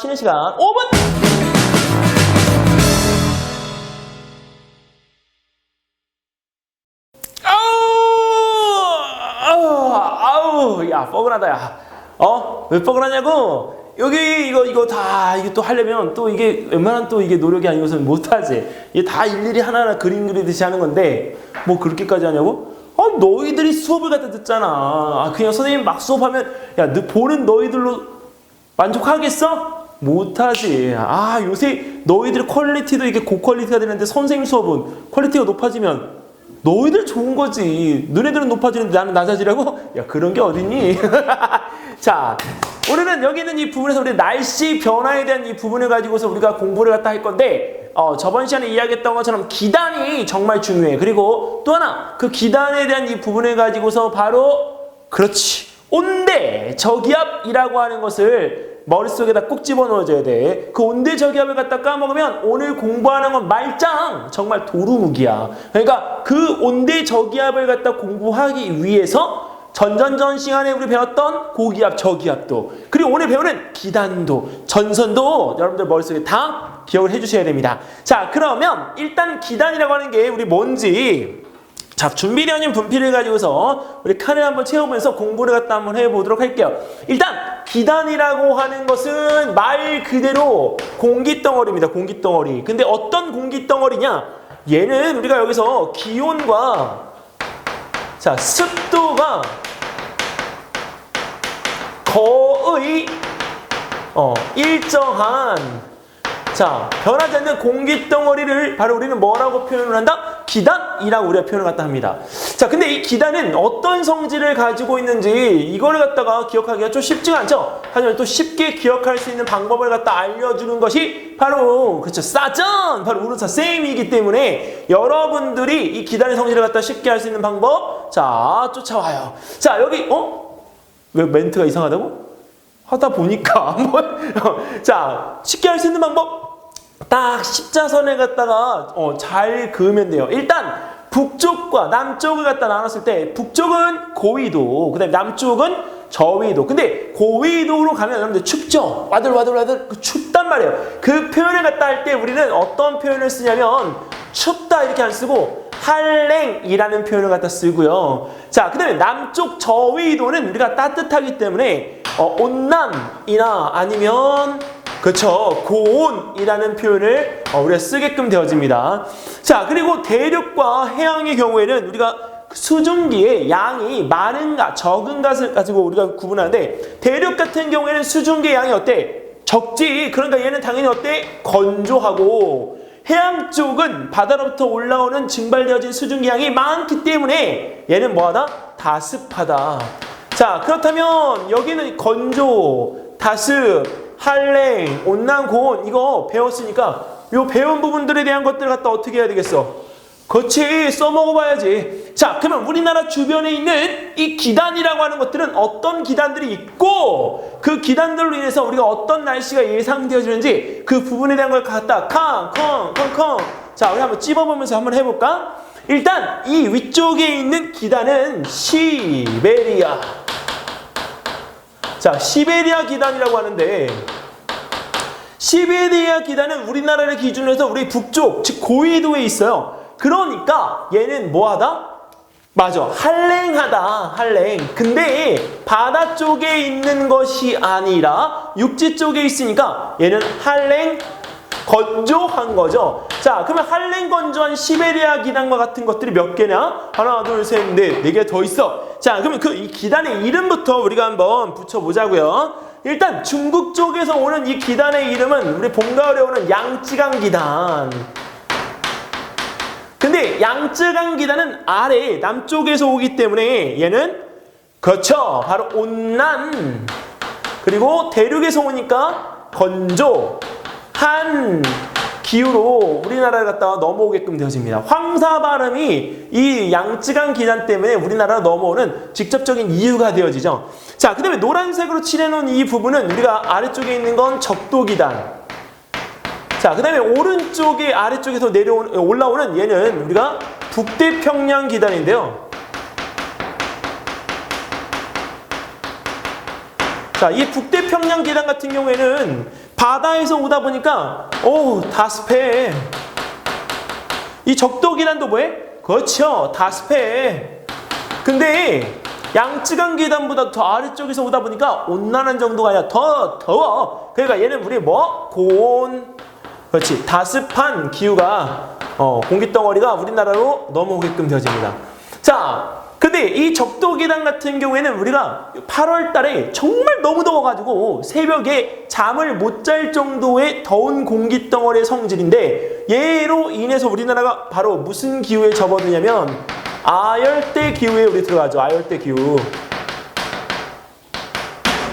쉬는 시간 5분! 아우! 아우! 아우! 야, 뻐근하다, 야. 어? 왜 뻐근하냐고? 여기 이거 이거 다 이게 또 하려면 또 이게 웬만한 또 이게 노력이 아니고서는 못하지. 이게 다 일일이 하나하나 그림 그리듯이 하는 건데 뭐 그렇게까지 하냐고? 아 너희들이 수업을 갖다 듣잖아. 아 그냥 선생님 막 수업하면 야 너 보는 너희들로 만족하겠어? 못하지. 아 요새 너희들 퀄리티도 이게 고퀄리티가 되는데 선생님 수업은 퀄리티가 높아지면 너희들 좋은 거지. 너네들은 높아지는데 나는 낮아지라고? 야, 그런 게 어딨니? 자, 오늘은 여기 있는 이 부분에서 우리 날씨 변화에 대한 이 부분을 가지고서 우리가 공부를 갖다 할 건데, 어, 저번 시간에 이야기했던 것처럼 기단이 정말 중요해. 그리고 또 하나, 그 기단에 대한 이 부분을 가지고서 바로, 그렇지. 온대 저기압이라고 하는 것을 머릿속에다 꼭 집어넣어줘야 돼. 그 온대 저기압을 갖다 까먹으면 오늘 공부하는 건 말짱 정말 도루묵이야. 그러니까 그 온대 저기압을 갖다 공부하기 위해서 전전전 시간에 우리 배웠던 고기압 저기압도 그리고 오늘 배우는 기단도 전선도 여러분들 머릿속에 다 기억을 해주셔야 됩니다. 자 그러면 일단 기단이라고 하는 게 우리 뭔지 자, 준비되어진 분필을 가지고서 우리 칸을 한번 채워보면서 공부를 갖다 한번 해보도록 할게요. 일단 기단이라고 하는 것은 말 그대로 공기덩어리입니다. 공기덩어리. 근데 어떤 공기덩어리냐? 얘는 우리가 여기서 기온과 자, 습도가 거의 어, 일정한 자, 변하지 않는 공기 덩어리를 바로 우리는 뭐라고 표현을 한다? 기단이라고 우리가 표현을 갖다 합니다. 자, 근데 이 기단은 어떤 성질을 가지고 있는지 이거를 갖다가 기억하기가 좀 쉽지가 않죠? 하지만 또 쉽게 기억할 수 있는 방법을 갖다 알려주는 것이 바로 그렇죠. 싸전! 바로 우르사 쌤이기 때문에 여러분들이 이 기단의 성질을 갖다 쉽게 할 수 있는 방법 자, 쫓아와요. 자, 여기 어? 왜 멘트가 이상하다고? 하다 보니까 뭐, 자 쉽게 할 수 있는 방법 딱 십자선에 갖다가 어, 잘 그으면 돼요. 일단 북쪽과 남쪽을 갖다 나눴을 때 북쪽은 고위도, 그다음에 남쪽은 저위도. 근데 고위도로 가면 여러분들 춥죠. 와들와들와들 그 춥단 말이에요. 그 표현을 갖다 할 때 우리는 어떤 표현을 쓰냐면 춥다 이렇게 안 쓰고 한랭이라는 표현을 갖다 쓰고요. 자, 그 다음에 남쪽 저위도는 우리가 따뜻하기 때문에 어, 온남이나 아니면 그렇죠. 고온이라는 표현을 어, 우리가 쓰게끔 되어집니다. 자, 그리고 대륙과 해양의 경우에는 우리가 수증기의 양이 많은가 적은가를 가지고 우리가 구분하는데 대륙 같은 경우에는 수증기의 양이 어때? 적지. 그러니까 얘는 당연히 어때? 건조하고 해양 쪽은 바다로부터 올라오는 증발되어진 수증기 양이 많기 때문에 얘는 뭐하다? 다습하다. 자, 그렇다면 여기는 건조, 다습, 한랭, 온난, 고온 이거 배웠으니까 요 배운 부분들에 대한 것들을 갖다 어떻게 해야 되겠어? 그렇지 써먹어봐야지 자 그러면 우리나라 주변에 있는 이 기단이라고 하는 것들은 어떤 기단들이 있고 그 기단들로 인해서 우리가 어떤 날씨가 예상되어지는지 그 부분에 대한 걸 갖다 캉컹컹컹 자 우리 한번 찝어보면서 한번 해볼까? 일단 이 위쪽에 있는 기단은 시베리아 자 시베리아 기단이라고 하는데 시베리아 기단은 우리나라를 기준으로 해서 우리 북쪽 즉 고위도에 있어요 그러니까 얘는 뭐하다? 맞아. 한랭하다. 한랭. 근데 바다 쪽에 있는 것이 아니라 육지 쪽에 있으니까 얘는 한랭 건조한 거죠. 자, 그러면 한랭 건조한 시베리아 기단과 같은 것들이 몇 개냐? 하나, 둘, 셋, 넷, 네 개 더 있어. 자, 그러면 그 이 기단의 이름부터 우리가 한번 붙여보자고요. 일단 중국 쪽에서 오는 이 기단의 이름은 우리 봄가을에 오는 양쯔강 기단. 근데 양쯔강 기단은 아래 남쪽에서 오기 때문에 얘는 그렇죠. 바로 온난 그리고 대륙에서 오니까 건조 한 기후로 우리나라를 갖다가 넘어오게끔 되어집니다. 황사 발음이 이 양쯔강 기단 때문에 우리나라로 넘어오는 직접적인 이유가 되어지죠. 자, 그 다음에 노란색으로 칠해놓은 이 부분은 우리가 아래쪽에 있는 건 적도 기단. 자, 그 다음에 오른쪽에 아래쪽에서 내려오는, 올라오는 얘는 우리가 북대평양 기단인데요. 자, 이 북태평양 기단 같은 경우에는 바다에서 오다 보니까 오, 다 습해. 이 적도 기단도 뭐해? 그렇죠. 다 습해. 근데 양쯔강 계단보다 더 아래쪽에서 오다 보니까 온난한 정도가 아니라 더 더워. 그러니까 얘는 우리 뭐 고온 그렇지 다습한 기후가 어, 공기 덩어리가 우리나라로 넘어오게끔 되어집니다. 자, 근데 이 적도 계단 같은 경우에는 우리가 8월 달에 정말 너무 더워가지고 새벽에 잠을 못 잘 정도의 더운 공기 덩어리의 성질인데 얘로 인해서 우리나라가 바로 무슨 기후에 접어드냐면 아열대 기후에 우리 들어가죠. 아열대 기후.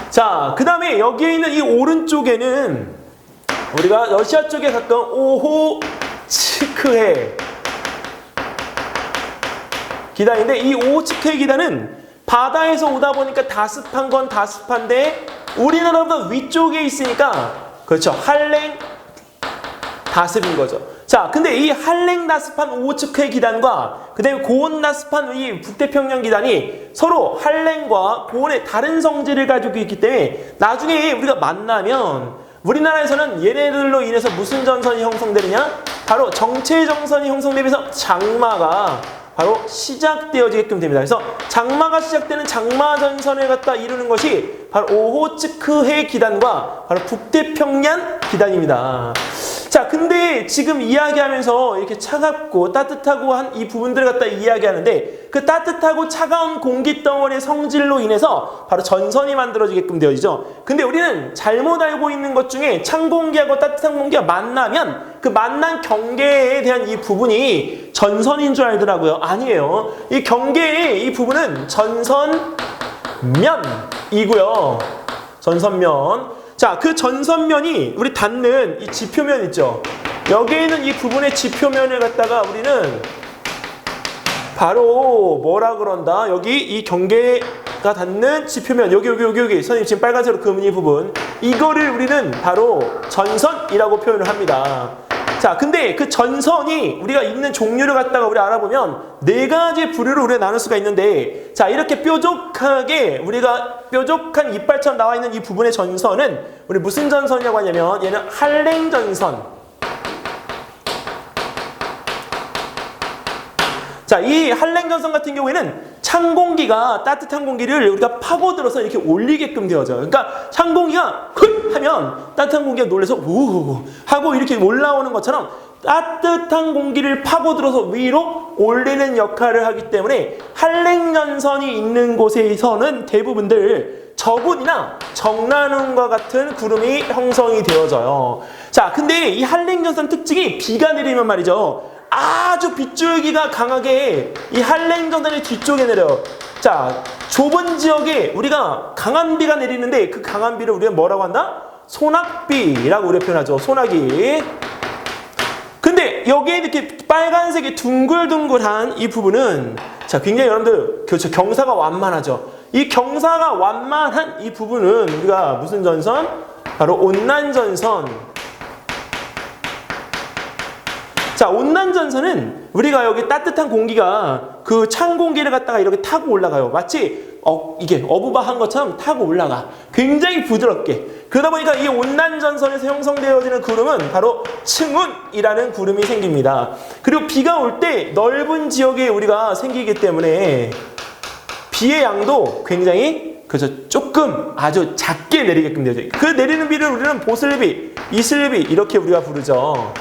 자, 그 다음에 여기에 있는 이 오른쪽에는 우리가 러시아 쪽에 가까운 오호츠크해 기단인데 이 오호츠크해 기단은 바다에서 오다 보니까 다습한 건 다습한데 우리나라보다 위쪽에 있으니까 그렇죠. 한랭 다습인 거죠. 자, 근데 이 한랭 나습한 오호츠크해 기단과 그다음에 고온 나습한 이 북태평양 기단이 서로 한랭과 고온의 다른 성질을 가지고 있기 때문에 나중에 우리가 만나면 우리나라에서는 얘네들로 인해서 무슨 전선이 형성되느냐? 바로 정체 정선이 형성되면서 장마가 바로 시작되어지게끔 됩니다. 그래서 장마가 시작되는 장마 전선을 갖다 이루는 것이 바로 오호츠크해 기단과 바로 북태평양 기단입니다. 자, 근데 지금 이야기하면서 이렇게 차갑고 따뜻하고 한 이 부분들을 갖다 이야기하는데 그 따뜻하고 차가운 공기 덩어리의 성질로 인해서 바로 전선이 만들어지게끔 되어지죠. 근데 우리는 잘못 알고 있는 것 중에 찬 공기하고 따뜻한 공기가 만나면 그 만난 경계에 대한 이 부분이 전선인 줄 알더라고요. 아니에요. 이 경계의 이 부분은 전선면이고요. 전선면. 자, 그 전선면이 우리 닿는 이 지표면 있죠. 여기에 있는 이 부분의 지표면을 갖다가 우리는 바로 뭐라 그런다? 여기 이 경계가 닿는 지표면 여기 여기 여기 여기 선생님 지금 빨간색으로 그은 이 부분 이거를 우리는 바로 전선이라고 표현을 합니다. 자, 근데 그 전선이 우리가 있는 종류를 갖다가 우리 알아보면 네 가지 부류로 우리가 나눌 수가 있는데 자, 이렇게 뾰족하게 우리가 뾰족한 이빨처럼 나와 있는 이 부분의 전선은 우리 무슨 전선이라고 하냐면 얘는 한랭 전선. 자, 이 한랭전선 같은 경우에는 찬 공기가 따뜻한 공기를 우리가 파고들어서 이렇게 올리게끔 되어져요. 그러니까 찬 공기가 흡 하면 따뜻한 공기가 놀래서 우 하고 이렇게 올라오는 것처럼 따뜻한 공기를 파고들어서 위로 올리는 역할을 하기 때문에 한랭전선이 있는 곳에서는 대부분들 저군이나 정난운과 같은 구름이 형성이 되어져요. 자, 근데 이 한랭전선 특징이 비가 내리면 말이죠. 아주 빗줄기가 강하게 이 한랭전선의 뒤쪽에 내려요. 자, 좁은 지역에 우리가 강한 비가 내리는데 그 강한 비를 우리가 뭐라고 한다? 소낙비라고 우리가 표현하죠. 소나기. 근데 여기에 이렇게 빨간색이 둥글둥글한 이 부분은 자, 굉장히 여러분들 그렇죠. 경사가 완만하죠. 이 경사가 완만한 이 부분은 우리가 무슨 전선? 바로 온난전선. 자, 온난전선은 우리가 여기 따뜻한 공기가 그 찬 공기를 갖다가 이렇게 타고 올라가요. 마치 어, 이게 어부바한 것처럼 타고 올라가. 굉장히 부드럽게. 그러다 보니까 이 온난전선에서 형성되어지는 구름은 바로 층운이라는 구름이 생깁니다. 그리고 비가 올 때 넓은 지역에 우리가 생기기 때문에 비의 양도 굉장히 그래서 조금 아주 작게 내리게끔 되죠. 그 내리는 비를 우리는 보슬비, 이슬비 이렇게 우리가 부르죠.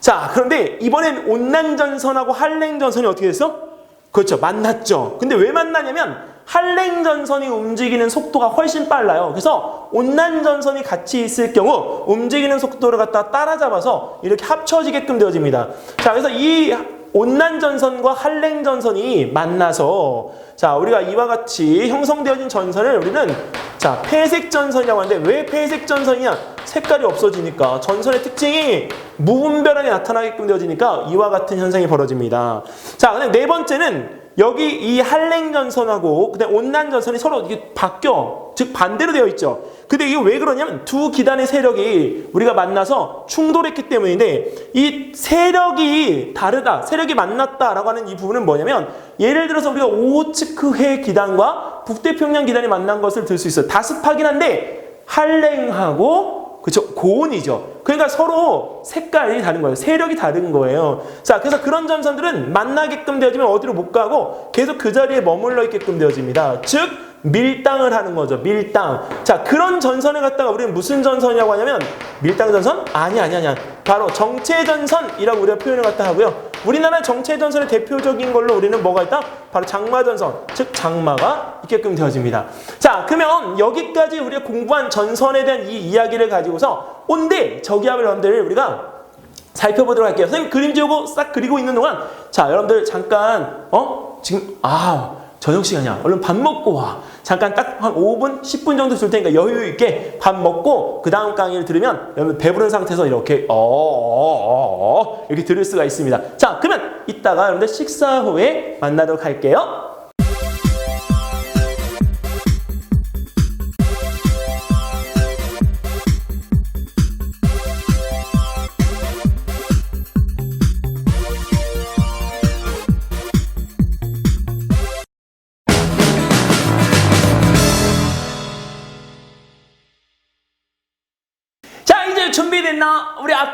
자, 그런데 이번엔 온난전선하고 한랭전선이 어떻게 됐어? 그렇죠. 만났죠. 근데 왜 만나냐면 한랭전선이 움직이는 속도가 훨씬 빨라요. 그래서 온난전선이 같이 있을 경우 움직이는 속도를 갖다 따라잡아서 이렇게 합쳐지게끔 되어집니다. 자, 그래서 이 온난전선과 한랭전선이 만나서 자, 우리가 이와 같이 형성되어진 전선을 우리는 자, 폐색전선이라고 하는데 왜 폐색전선이냐? 색깔이 없어지니까 전선의 특징이 무분별하게 나타나게끔 되어지니까 이와 같은 현상이 벌어집니다. 자, 근데 네 번째는 여기 이 한랭전선하고 그다음 온난전선이 서로 이게 바뀌어 즉 반대로 되어 있죠. 근데 이게 왜 그러냐면 두 기단의 세력이 우리가 만나서 충돌했기 때문인데 이 세력이 다르다, 세력이 만났다라고 하는 이 부분은 뭐냐면 예를 들어서 우리가 오호츠크해 기단과 북태평양 기단이 만난 것을 들 수 있어요. 다습하긴 한데 한랭하고 그쵸 고온이죠. 그러니까 서로 색깔이 다른 거예요. 세력이 다른 거예요. 자, 그래서 그런 전선들은 만나게끔 되어지면 어디로 못 가고 계속 그 자리에 머물러 있게끔 되어집니다. 즉 밀당을 하는 거죠. 밀당. 자, 그런 전선을 갖다가 우리는 무슨 전선이라고 하냐면 밀당 전선? 아니 아니 아니. 바로 정체 전선이라고 우리가 표현을 갖다 하고요. 우리나라 정체 전선의 대표적인 걸로 우리는 뭐가 있다? 바로 장마 전선. 즉 장마가 있게끔 되어집니다. 자, 그러면 여기까지 우리가 공부한 전선에 대한 이 이야기를 가지고서 온대 저기압을 여러분들 우리가 살펴보도록 할게요. 선생님 그림 지우고 싹 그리고 있는 동안 자 여러분들 잠깐 어 지금 아 저녁 시간이야. 얼른 밥 먹고 와. 잠깐 딱 한 5분 10분 정도 줄 테니까 여유 있게 밥 먹고 그 다음 강의를 들으면 여러분 배부른 상태에서 이렇게 어어어 어, 어, 이렇게 들을 수가 있습니다. 자 그러면 이따가 여러분들 식사 후에 만나도록 할게요.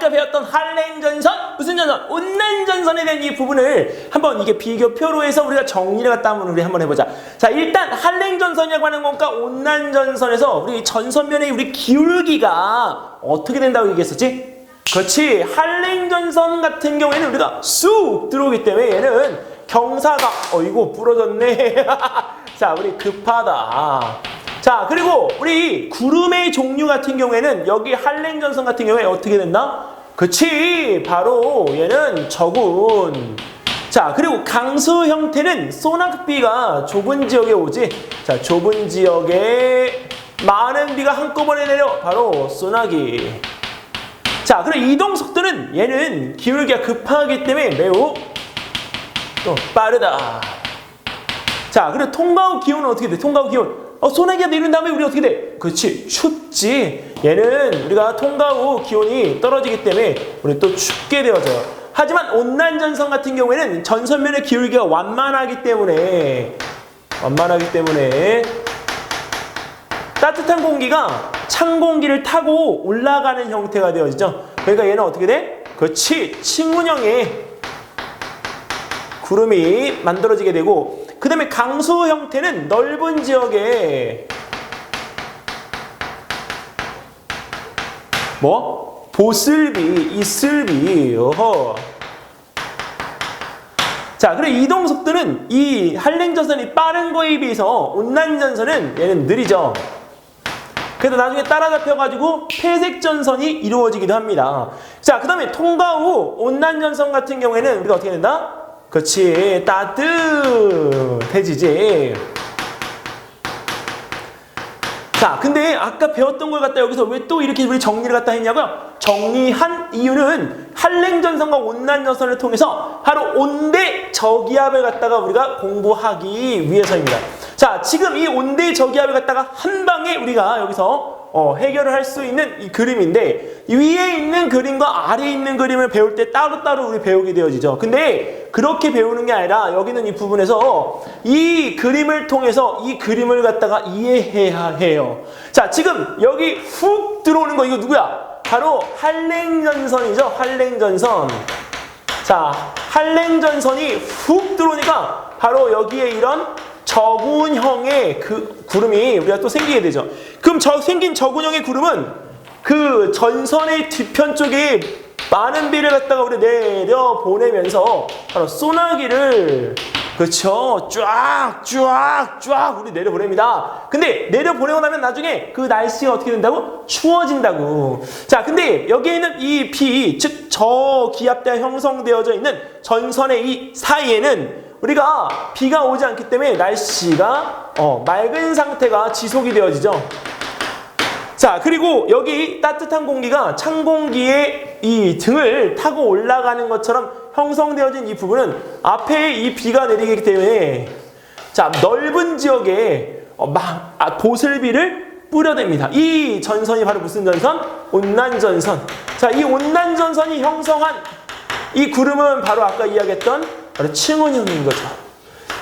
아까 배웠던 한랭 전선 무슨 전선? 온난 전선에 대한 이 부분을 한번 이게 비교표로 해서 우리가 정리를 갖다 한번 우리 한번 해보자 자 일단 한랭 전선이라고 하는 건가 온난 전선에서 우리 전선면의 우리 기울기가 어떻게 된다고 얘기했었지? 그렇지 한랭 전선 같은 경우에는 우리가 쑥 들어오기 때문에 얘는 경사가 어이구 부러졌네 자 우리 급하다 자 그리고 우리 구름의 종류 같은 경우에는 여기 한랭전선 같은 경우에 어떻게 된다? 그치 바로 얘는 저군 자 그리고 강수 형태는 소낙비가 좁은 지역에 오지. 자 좁은 지역에 많은 비가 한꺼번에 내려 바로 소나기 자 그리고 이동 속도는 얘는 기울기가 급하기 때문에 매우 또 빠르다. 자 그리고 통과 후 기온은 어떻게 돼? 통과 후 기온 어, 소나기가 내린 다음에 우리 어떻게 돼? 그렇지. 춥지. 얘는 우리가 통과 후 기온이 떨어지기 때문에 우리 또 춥게 되어져요. 하지만 온난전선 같은 경우에는 전선면의 기울기가 완만하기 때문에 완만하기 때문에 따뜻한 공기가 찬 공기를 타고 올라가는 형태가 되어지죠. 그러니까 얘는 어떻게 돼? 그렇지. 친문형의 구름이 만들어지게 되고 그 다음에 강수 형태는 넓은 지역에 뭐? 보슬비, 이슬비, 어허. 자, 그리고 이동 속도는 이 한랭전선이 빠른 거에 비해서 온난전선은 얘는 느리죠. 그래서 나중에 따라잡혀가지고 폐색전선이 이루어지기도 합니다. 자, 그 다음에 통과 후 온난전선 같은 경우에는 우리가 어떻게 된다? 그렇지 따뜻해지지. 자 근데 아까 배웠던 걸 갖다 여기서 왜 또 이렇게 우리 정리를 갖다 했냐고요? 정리한 이유는 한랭전선과 온난전선을 통해서 바로 온대 저기압을 갖다가 우리가 공부하기 위해서입니다. 자 지금 이 온대 저기압을 갖다가 한 방에 우리가 여기서 어, 해결을 할 수 있는 이 그림인데 위에 있는 그림과 아래에 있는 그림을 배울 때 따로따로 우리 배우게 되어지죠. 근데 그렇게 배우는 게 아니라 여기는 이 부분에서 이 그림을 통해서 이 그림을 갖다가 이해해야 해요. 자, 지금 여기 훅 들어오는 거 이거 누구야? 바로 한랭전선이죠. 한랭전선. 자, 한랭전선이 훅 들어오니까 바로 여기에 이런 저군형의 그 구름이 우리가 또 생기게 되죠. 그럼 저 생긴 저군형의 구름은 그 전선의 뒤편 쪽에 많은 비를 갖다가 우리 내려 보내면서 바로 소나기를 그렇죠 쫙쫙쫙 우리 내려 보냅니다. 근데 내려 보내고 나면 나중에 그 날씨가 어떻게 된다고 추워진다고. 자, 근데 여기에 있는 이 비, 즉 저기압대가 형성되어져 있는 전선의 이 사이에는 우리가 비가 오지 않기 때문에 날씨가 어, 맑은 상태가 지속이 되어지죠. 자, 그리고 여기 따뜻한 공기가 찬 공기의 이 등을 타고 올라가는 것처럼 형성되어진 이 부분은 앞에 이 비가 내리기 때문에 자 넓은 지역에 어, 막 아, 보슬비를 뿌려댑니다. 이 전선이 바로 무슨 전선? 온난전선. 자, 이 온난전선이 형성한 이 구름은 바로 아까 이야기했던 바로 층온형인 거죠.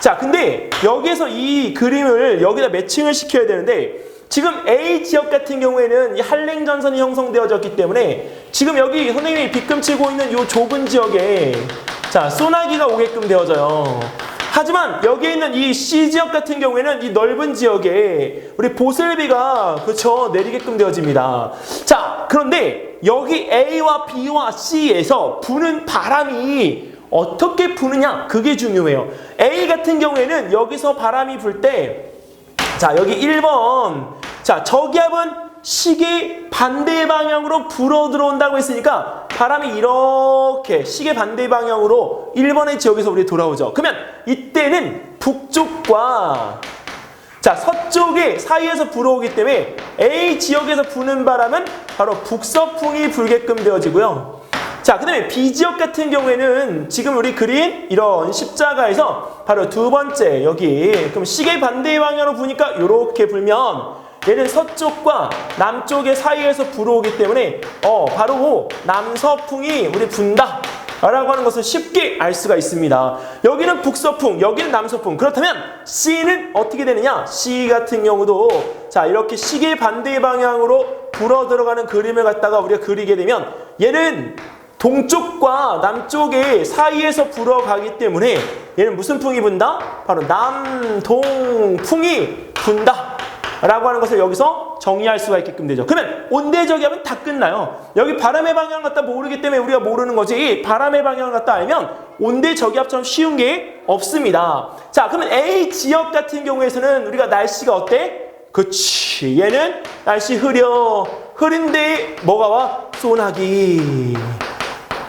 자, 근데 여기서 이 그림을 여기다 매칭을 시켜야 되는데 지금 A 지역 같은 경우에는 이 한랭 전선이 형성되어졌기 때문에 지금 여기 선생님이 빗금 치고 있는 이 좁은 지역에 자, 소나기가 오게끔 되어져요. 하지만 여기에 있는 이 C 지역 같은 경우에는 이 넓은 지역에 우리 보슬비가 그렇죠 내리게끔 되어집니다. 자, 그런데 여기 A와 B와 C에서 부는 바람이 어떻게 부느냐 그게 중요해요. A 같은 경우에는 여기서 바람이 불 때 자 여기 1번 자 저기압은 시계 반대 방향으로 불어 들어온다고 했으니까 바람이 이렇게 시계 반대 방향으로 1번의 지역에서 우리 돌아오죠. 그러면 이때는 북쪽과 자 서쪽에 사이에서 불어오기 때문에 A 지역에서 부는 바람은 바로 북서풍이 불게끔 되어지고요. 자, 그 다음에 B 지역 같은 경우에는 지금 우리 그린 이런 십자가에서 바로 두 번째 여기 그럼 시계 반대 방향으로 부니까 이렇게 불면 얘는 서쪽과 남쪽의 사이에서 불어오기 때문에 어 바로 남서풍이 우리 분다. 라고 하는 것을 쉽게 알 수가 있습니다. 여기는 북서풍, 여기는 남서풍. 그렇다면 C는 어떻게 되느냐? C 같은 경우도 자 이렇게 시계 반대 방향으로 불어 들어가는 그림을 갖다가 우리가 그리게 되면 얘는 동쪽과 남쪽의 사이에서 불어가기 때문에 얘는 무슨 풍이 분다? 바로 남동풍이 분다. 라고 하는 것을 여기서 정의할 수가 있게끔 되죠. 그러면 온대저기하면 다 끝나요. 여기 바람의 방향을 갖다 모르기 때문에 우리가 모르는 거지. 바람의 방향을 갖다 알면 온대 저기압처럼 쉬운 게 없습니다. 자, 그러면 A 지역 같은 경우에서는 우리가 날씨가 어때? 그치. 얘는 날씨 흐려. 흐린데 뭐가 와? 소나기.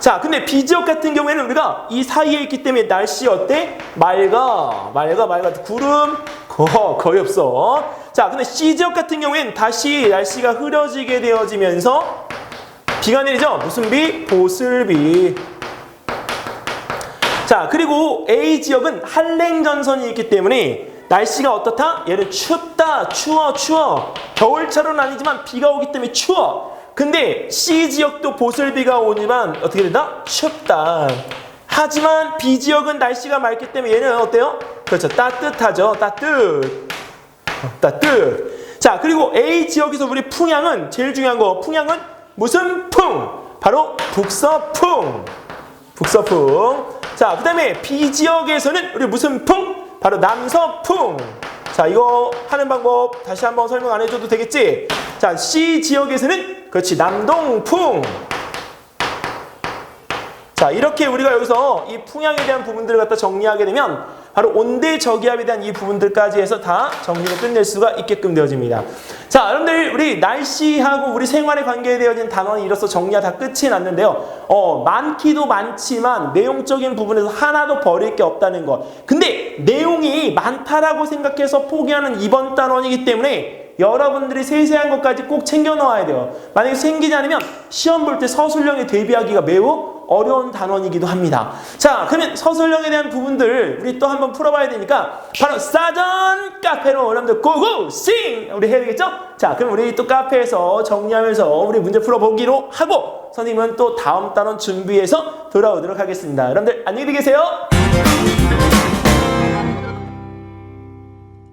자, 근데 B 지역 같은 경우에는 우리가 이 사이에 있기 때문에 날씨 어때? 맑아. 맑아, 맑아. 구름 거, 거의 없어. 자, 근데 C 지역 같은 경우에는 다시 날씨가 흐려지게 되어지면서 비가 내리죠? 무슨 비? 보슬비. 자, 그리고 A 지역은 한랭전선이 있기 때문에 날씨가 어떻다? 얘는 춥다, 추워, 추워. 겨울철은 아니지만 비가 오기 때문에 추워. 근데 C 지역도 보슬비가 오지만 어떻게 된다? 춥다. 하지만 B 지역은 날씨가 맑기 때문에 얘는 어때요? 그렇죠. 따뜻하죠. 따뜻. 어, 따뜻. 자, 그리고 A 지역에서 우리 풍향은 제일 중요한 거. 풍향은 무슨 풍? 바로 북서풍. 북서풍. 자, 그 다음에 B 지역에서는 우리 무슨 풍? 바로 남서풍. 자, 이거 하는 방법 다시 한번 설명 안 해줘도 되겠지? 자, C 지역에서는 그렇지, 남동풍. 자, 이렇게 우리가 여기서 이 풍향에 대한 부분들을 갖다 정리하게 되면 바로 온대 저기압에 대한 이 부분들까지 해서 다 정리를 끝낼 수가 있게끔 되어집니다. 자, 여러분들 우리 날씨하고 우리 생활에 관계되어진 단원이 이로써 정리가 다 끝이 났는데요. 어, 많기도 많지만 내용적인 부분에서 하나도 버릴 게 없다는 것. 근데 내용이 많다라고 생각해서 포기하는 이번 단원이기 때문에 여러분들이 세세한 것까지 꼭 챙겨 넣어야 돼요. 만약에 생기지 않으면 시험 볼 때 서술형에 대비하기가 매우 어려운 단원이기도 합니다. 자, 그러면 서술형에 대한 부분들 우리 또 한번 풀어봐야 되니까 바로 사전 카페로 여러분들 고고 싱 우리 해야 되겠죠? 자, 그럼 우리 또 카페에서 정리하면서 우리 문제 풀어보기로 하고 선생님은 또 다음 단원 준비해서 돌아오도록 하겠습니다. 여러분들 안녕히 계세요.